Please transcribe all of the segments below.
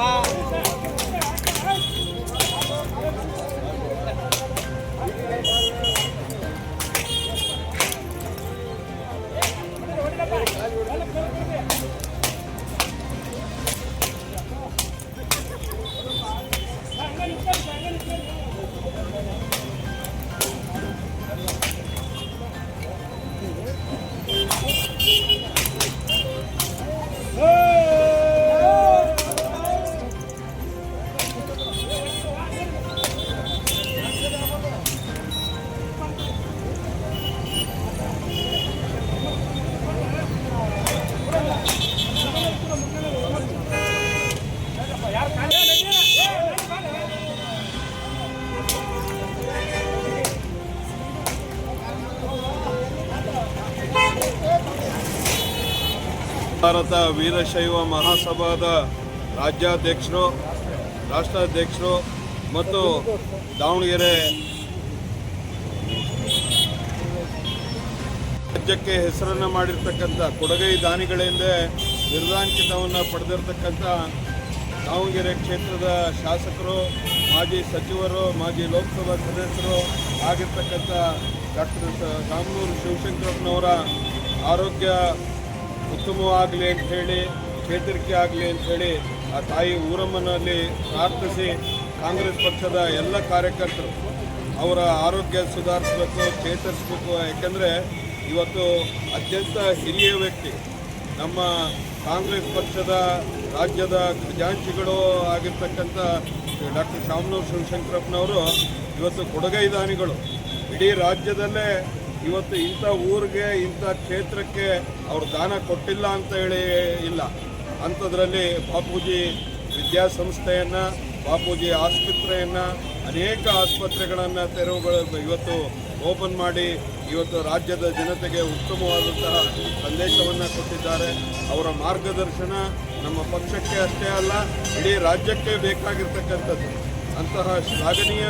啊. ಭಾರತ ವೀರಶೈವ ಮಹಾಸಭಾದ ರಾಜ್ಯಾಧ್ಯಕ್ಷರು, ರಾಷ್ಟ್ರಾಧ್ಯಕ್ಷರು ಮತ್ತು ದಾವಣಗೆರೆ ರಾಜ್ಯಕ್ಕೆ ಹೆಸರನ್ನು ಮಾಡಿರ್ತಕ್ಕಂಥ ಕೊಡಗೈ ದಾನಿಗಳಿಂದ ನಿರ್ದಾಂಕಿತವನ್ನು ಪಡೆದಿರ್ತಕ್ಕಂಥ ದಾವಣಗೆರೆ ಕ್ಷೇತ್ರದ ಶಾಸಕರು, ಮಾಜಿ ಸಚಿವರು, ಮಾಜಿ ಲೋಕಸಭಾ ಸದಸ್ಯರು ಆಗಿರ್ತಕ್ಕಂಥ ಡಾಕ್ಟರ್ ಶಾಮನೂರು ಶಿವಶಂಕರಪ್ಪನವರ ಆರೋಗ್ಯ ಉತ್ತಮವಾಗಲಿ ಅಂತ ಹೇಳಿ, ಚೇತರಿಕೆ ಆಗಲಿ ಅಂತ ಹೇಳಿ ಆ ತಾಯಿ ಊರಮ್ಮನಲ್ಲಿ ಪ್ರಾರ್ಥಿಸಿ ಕಾಂಗ್ರೆಸ್ ಪಕ್ಷದ ಎಲ್ಲ ಕಾರ್ಯಕರ್ತರು ಅವರ ಆರೋಗ್ಯ ಸುಧಾರಿಸಬೇಕು, ಚೇತರಿಸಬೇಕು. ಯಾಕೆಂದರೆ ಇವತ್ತು ಅತ್ಯಂತ ಹಿರಿಯ ವ್ಯಕ್ತಿ, ನಮ್ಮ ಕಾಂಗ್ರೆಸ್ ಪಕ್ಷದ ರಾಜ್ಯದ ಖಜಾಂಚಿಗಳು ಆಗಿರ್ತಕ್ಕಂಥ ಡಾಕ್ಟರ್ ಶಾಮನೂರು ಶಿವಶಂಕರಪ್ಪನವರು ಇವತ್ತು ಕೊಡಗೈದಾನಿಗಳು, ಇಡೀ ರಾಜ್ಯದಲ್ಲೇ ಇವತ್ತು ಇಂಥ ಊರಿಗೆ, ಇಂಥ ಕ್ಷೇತ್ರಕ್ಕೆ ಅವರು ದಾನ ಕೊಟ್ಟಿಲ್ಲ ಅಂತ ಹೇಳಿ ಇಲ್ಲ. ಅಂಥದ್ರಲ್ಲಿ ಬಾಪೂಜಿ ವಿದ್ಯಾಸಂಸ್ಥೆಯನ್ನು, ಬಾಪೂಜಿ ಆಸ್ಪತ್ರೆಯನ್ನು, ಅನೇಕ ಆಸ್ಪತ್ರೆಗಳನ್ನು ತೆರವುಗಳು ಇವತ್ತು ಓಪನ್ ಮಾಡಿ ಇವತ್ತು ರಾಜ್ಯದ ಜನತೆಗೆ ಉತ್ತಮವಾದಂತಹ ಸಂದೇಶವನ್ನು ಕೊಟ್ಟಿದ್ದಾರೆ. ಅವರ ಮಾರ್ಗದರ್ಶನ ನಮ್ಮ ಪಕ್ಷಕ್ಕೆ ಅಷ್ಟೇ ಅಲ್ಲ, ಇಡೀ ರಾಜ್ಯಕ್ಕೆ ಬೇಕಾಗಿರ್ತಕ್ಕಂಥದ್ದು. ಅಂತಹ ಶ್ಲಾಘನೀಯ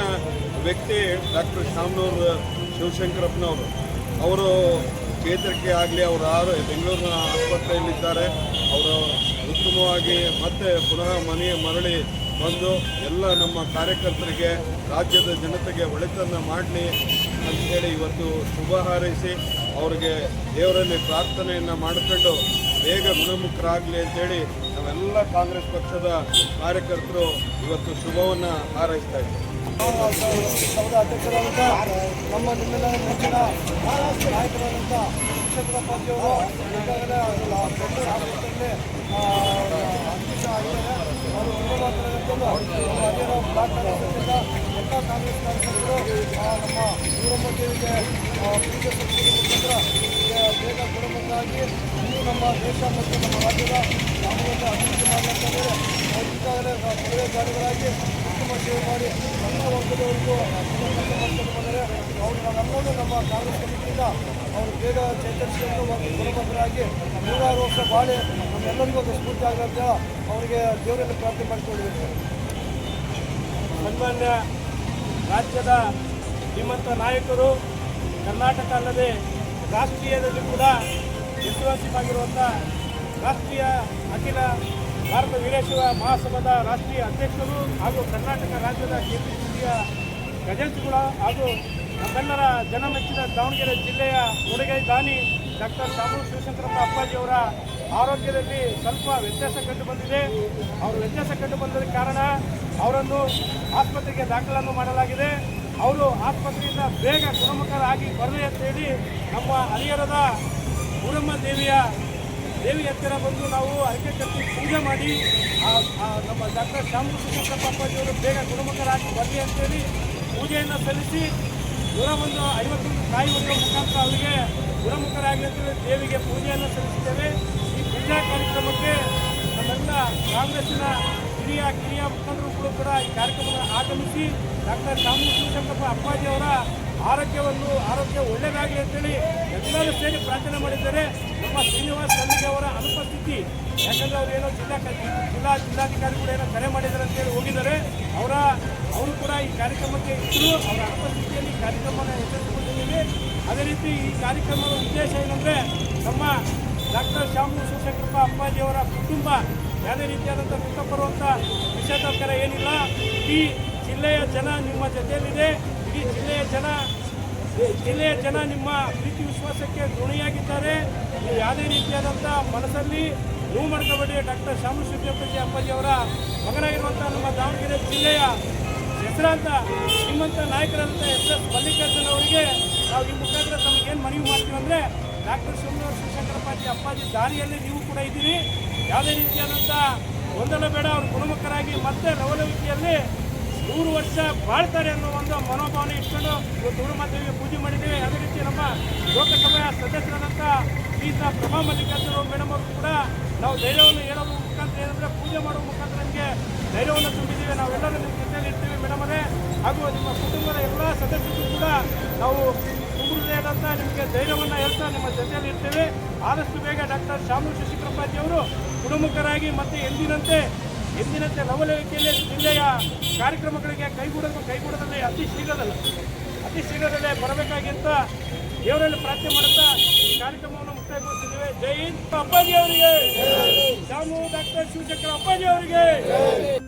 ವ್ಯಕ್ತಿ ಡಾಕ್ಟರ್ ಶಾಮನೂರು ಶಿವಶಂಕರಪ್ಪನವರು ಅವರು ಚೇತರಿಕೆ ಆಗಲಿ, ಅವರು ಆರು ಬೆಂಗಳೂರಿನ ಆಸ್ಪತ್ರೆಯಲ್ಲಿದ್ದಾರೆ, ಅವರು ಉತ್ತಮವಾಗಿ ಮತ್ತೆ ಪುನಃ ಮನೆ ಮರಳಿ ಬಂದು ಎಲ್ಲ ನಮ್ಮ ಕಾರ್ಯಕರ್ತರಿಗೆ, ರಾಜ್ಯದ ಜನತೆಗೆ ಒಳಿತನ್ನು ಮಾಡಲಿ ಅಂತೇಳಿ ಇವತ್ತು ಶುಭ ಹಾರೈಸಿ, ಅವರಿಗೆ ದೇವರಲ್ಲಿ ಪ್ರಾರ್ಥನೆಯನ್ನು ಮಾಡಿಕೊಂಡು ಬೇಗ ಗುಣಮುಖರಾಗಲಿ ಅಂತೇಳಿ ನಾವೆಲ್ಲ ಕಾಂಗ್ರೆಸ್ ಪಕ್ಷದ ಕಾರ್ಯಕರ್ತರು ಇವತ್ತು ಶುಭವನ್ನು ಹಾರೈಸ್ತಾ ಇದ್ದೀವಿ. ಸಭಾದ ಅಧ್ಯಕ್ಷರಾದಂಥ ನಮ್ಮ ನಿಮ್ಮೆಲ್ಲ ನೆಚ್ಚಿನ ನಾಯಕರಾದಂಥ ಶಿಕ್ಷಕರಪ್ಪಾಜಿಯವರು ಈಗಾಗಲೇ ಆಸ್ಪತ್ರೆಯಲ್ಲಿ ಅಧ್ಯಕ್ಷ ಆಗಿದ್ದಾರೆ ಅವರು ಅದೇನೋ ಬ್ಲಾಕ್ ಕಾಂಗ್ರೆಸ್ನಿಂದ ಎಲ್ಲ ಕಾಂಗ್ರೆಸ್ ಕಾರ್ಯಕರ್ತರು ನಮ್ಮ ಆ, ಪೂಜೆ ಮುಖಾಂತರ ಬೇಗ ಗುಣಮುಖರಾಗಿ ಇನ್ನೂ ನಮ್ಮ ದೇಶ ಮತ್ತು ನಮ್ಮ ರಾಜ್ಯದ ಸಾಮಾನ್ಯ ಅಭಿವೃದ್ಧಿ ಅವರು ಈಗಾಗಲೇ ಕೊಡುಗೆ ಗಾಡಿಗಳಾಗಿ ಉತ್ತಮ ಸೇವೆ ಮಾಡಿ ಎಲ್ಲ ವರ್ಗದವರಿಗೂ ಬಂದರೆ ಅವರು ನಮ್ಮನ್ನು ನಮ್ಮ ಕಾಂಗ್ರೆಸ್ ಕಮಿಟಿಯಿಂದ ಅವರು ಬೇಗ ಚೇತರಿಸಿಕೊಂಡು ಒಂದು ಗುಣಮುಖರಾಗಿ ನೂರಾರು ವರ್ಷ ಬಾಳಿ ನಮ್ಮೆಲ್ಲರಿಗೂ ಒಂದು ಸ್ಫೂರ್ತಿ ಆಗಂತ ಅವರಿಗೆ ದೇವರಲ್ಲಿ ಪ್ರಾರ್ಥನೆ ಮಾಡಿಕೊಂಡಿದ್ದೇವೆ ಸನ್ಮಾನ್ಯ ರಾಜ್ಯದ ಶ್ರೀಮಂತ ನಾಯಕರು, ಕರ್ನಾಟಕ ಅಲ್ಲದೆ ರಾಷ್ಟ್ರೀಯದಲ್ಲಿ ಕೂಡ ಹೆಸರುವಾಸಿಯಾಗಿರುವಂಥ ರಾಷ್ಟ್ರೀಯ ಅಖಿಲ ಭಾರತ ವೀರಶೈವ ಮಹಾಸಭಾದ ರಾಷ್ಟ್ರೀಯ ಅಧ್ಯಕ್ಷರು ಹಾಗೂ ಕರ್ನಾಟಕ ರಾಜ್ಯದ ಕೆಪಿಸಿಸಿಯ ಗಜೇಂದ್ರಗಳ ಹಾಗೂ ನಮ್ಮೆಲ್ಲರ ಜನಮೆಚ್ಚಿನ ದಾವಣಗೆರೆ ಜಿಲ್ಲೆಯ ಉಡುಗೈ ದಾನಿ ಡಾಕ್ಟರ್ ಸಾಮೂರು ಶಿವಶಂಕರಪ್ಪ ಅಪ್ಪಾಜಿಯವರ ಆರೋಗ್ಯದಲ್ಲಿ ಸ್ವಲ್ಪ ವ್ಯತ್ಯಾಸ ಕಂಡು ಬಂದಿದೆ ಅವರು ವ್ಯತ್ಯಾಸ ಕಂಡು ಬಂದದಕ್ಕೆ ಕಾರಣ ಅವರನ್ನು ಆಸ್ಪತ್ರೆಗೆ ದಾಖಲನ್ನು ಮಾಡಲಾಗಿದೆ. ಅವರು ಆಸ್ಪತ್ರೆಯಿಂದ ಬೇಗ ಗುಣಮುಖರಾಗಿ ಬರಲಿ ಅಂತೇಳಿ ನಮ್ಮ ಹರಿಹರದ ಊರಮ್ಮ ದೇವಿಯ ದೇವಿ ಹತ್ತಿರ ಬಂದು ನಾವು ಅರಕೆ ಕಟ್ಟಿ ಪೂಜೆ ಮಾಡಿ ನಮ್ಮ ಡಾಕ್ಟರ್ ಶ್ಯಾಮಕೃಷ್ಣ ಪಾಪಾಜಿಯವರು ಬೇಗ ಗುಣಮುಖರಾಗಿ ಬರಲಿ ಅಂತೇಳಿ ಪೂಜೆಯನ್ನು ಸಲ್ಲಿಸಿ ದೂರ ಒಂದು ಐವತ್ತೊಂದು ತಾಯಿ ಒಂದು ಮುಖಾಂತರ ಅವರಿಗೆ ಗುಣಮುಖರಾಗಿ ಅಂತೇಳಿ ದೇವಿಗೆ ಪೂಜೆಯನ್ನು ಸಲ್ಲಿಸಿದ್ದೇವೆ. ಈ ಪೂಜಾ ಕಾರ್ಯಕ್ರಮಕ್ಕೆ ನಮ್ಮೆಲ್ಲ ಕಾಂಗ್ರೆಸ್ಸಿನ ಹಿರಿಯ, ಕಿರಿಯ ಮುಖಂಡರು ಕೂಡ ಈ ಕಾರ್ಯಕ್ರಮವನ್ನು ಆಗಮಿಸಿ ಡಾಕ್ಟರ್ ಶಿವಶಂಕರಪ್ಪ ಅಪ್ಪಾಜಿಯವರ ಆರೋಗ್ಯವನ್ನು, ಆರೋಗ್ಯ ಒಳ್ಳೆಯದಾಗಲಿ ಅಂತೇಳಿ ಎಲ್ಲರೂ ಸೇರಿ ಪ್ರಾರ್ಥನೆ ಮಾಡಿದ್ದಾರೆ. ನಮ್ಮ ಶ್ರೀನಿವಾಸ್ ಕಲ್ಲಿಗೆ ಅವರ ಅನುಪಸ್ಥಿತಿ. ಯಾಕಂದ್ರೆ ಅವರು ಏನೋ ಜಿಲ್ಲಾ ಜಿಲ್ಲಾ ಜಿಲ್ಲಾಧಿಕಾರಿ ಕೂಡ ಏನೋ ಕರೆ ಮಾಡಿದ್ದಾರೆ ಅಂತೇಳಿ ಹೋಗಿದ್ದಾರೆ. ಅವರ, ಅವರು ಕೂಡ ಈ ಕಾರ್ಯಕ್ರಮಕ್ಕೆ ಇದ್ದರು ಅವರ ಅನುಪಸ್ಥಿತಿಯಲ್ಲಿ ಈ ಕಾರ್ಯಕ್ರಮವನ್ನು ಅದೇ ರೀತಿ ಈ ಕಾರ್ಯಕ್ರಮದ ಉದ್ದೇಶ ಏನಂದರೆ ನಮ್ಮ ಡಾಕ್ಟರ್ ಶ್ಯಾಮು ಶಿವಶಂಕರಪ್ಪ ಅಪ್ಪಾಜಿಯವರ ಕುಟುಂಬ ಯಾವುದೇ ರೀತಿಯಾದಂಥ ದುಃಖ ಬರುವಂಥ ಏನಿಲ್ಲ. ಈ ಜಿಲ್ಲೆಯ ಜನ ನಿಮ್ಮ ಜೊತೆಯಲ್ಲಿದೆ. ಇಡೀ ಜಿಲ್ಲೆಯ ಜನ ಜಿಲ್ಲೆಯ ಜನ ನಿಮ್ಮ ಪ್ರೀತಿ ವಿಶ್ವಾಸಕ್ಕೆ ಋಣಿಯಾಗಿದ್ದಾರೆ. ನೀವು ಯಾವುದೇ ರೀತಿಯಾದಂಥ ಮನಸ್ಸಲ್ಲಿ ನೋವು ಮಾಡ್ಕೋಬೇಡಿ. ಡಾಕ್ಟರ್ ಶಿವಪ್ರಜಿ ಅಪ್ಪಾಜಿ ಅವರ ಮಗನಾಗಿರುವಂಥ ನಮ್ಮ ದಾವಣಗೆರೆ ಜಿಲ್ಲೆಯ ಹೆಸರಾಂತ ಶ್ರೀಮಂತ ನಾಯಕರಾದಂಥ ಎಸ್ ಎಸ್ ಮಲ್ಲಿಕಾರ್ಜುನ ಅವರಿಗೆ ನಾವು ಈ ಮುಖಾಂತರ ತಮಗೇನು ಮನವಿ ಮಾಡ್ತೀವಿ ಅಂದರೆ, ಡಾಕ್ಟರ್ ಶಿವನಗರ ಶಿವಶಂಕರಪ್ಪಾಜಿ ಅಪ್ಪಾಜಿ ದಾರಿಯಲ್ಲಿ ನೀವು ಕೂಡ ಇದ್ದೀರಿ. ಯಾವುದೇ ರೀತಿಯಾದಂಥ ಗೊಂದಲ ಬೇಡ. ಅವರು ಗುಣಮುಖರಾಗಿ ಮತ್ತೆ ಲವಲವಿಕೆಯಲ್ಲಿ ನೂರು ವರ್ಷ ಬಾಳ್ತಾರೆ ಅನ್ನೋ ಒಂದು ಮನೋಭಾವನೆ ಇಟ್ಕೊಂಡು ಇವತ್ತು ಉಡುಮಾದೇವಿಗೆ ಪೂಜೆ ಮಾಡಿದ್ದೇವೆ. ಅದೇ ರೀತಿ ನಮ್ಮ ಲೋಕಸಭೆಯ ಸದಸ್ಯರಾದಂಥ ಶ್ರೀತಾ ಪ್ರಭಾ ಮಲ್ಲಿಕಾರ್ಜುನ ಮೇಡಮ್ ಅವರು ಕೂಡ ನಾವು ಧೈರ್ಯವನ್ನು ಹೇಳೋದು ಮುಖಾಂತರ ಏನಂದರೆ ಪೂಜೆ ಮಾಡುವ ಮುಖಾಂತರ ನಮಗೆ ಧೈರ್ಯವನ್ನು ತುಂಬಿದ್ದೀವಿ. ನಾವೆಲ್ಲರೂ ನಿಮ್ಮ ಜೊತೆಯಲ್ಲಿ ಇರ್ತೀವಿ ಮೇಡಮ್ ಅವರೇ. ಹಾಗೂ ನಿಮ್ಮ ಕುಟುಂಬದ ಎಲ್ಲ ಸದಸ್ಯರು ಕೂಡ ನಾವು ತುಂಬುವುದೇನಂತ ನಿಮಗೆ ಧೈರ್ಯವನ್ನು ಹೇಳ್ತಾ ನಿಮ್ಮ ಜೊತೆಯಲ್ಲಿ ಇರ್ತೇವೆ. ಆದಷ್ಟು ಬೇಗ ಡಾಕ್ಟರ್ ಶಾಮು ಶಶಿಕೃಪಾಜಿ ಅವರು ಗುಣಮುಖರಾಗಿ ಮತ್ತೆ ಎಂದಿನಂತೆ ಎಂದಿನಂತೆ ಲವಲವಿಕೆಯಲ್ಲಿ ಜಿಲ್ಲೆಯ ಕಾರ್ಯಕ್ರಮಗಳಿಗೆ ಕೈಗೂಡಲು ಕೈಗೂಡದಲ್ಲಿ ಅತಿ ಶೀಘ್ರದಲ್ಲ, ಅತಿ ಶೀಘ್ರದಲ್ಲೇ ಬರಬೇಕಾಗಿಂತ ದೇವರಲ್ಲಿ ಪ್ರಾರ್ಥನೆ ಮಾಡುತ್ತಾ ಈ ಕಾರ್ಯಕ್ರಮವನ್ನು ಮುಕ್ತಾಯಗೊಳಿಸಿದ್ದೇವೆ ಜೈ ಹಿಂದ್ ಅಪ್ಪಾಜಿ ಅವರಿಗೆ ಶಾಮು ಡಾಕ್ಟರ್ ಶಿವಶಂಕರ ಅಪ್ಪಾಜಿ ಅವರಿಗೆ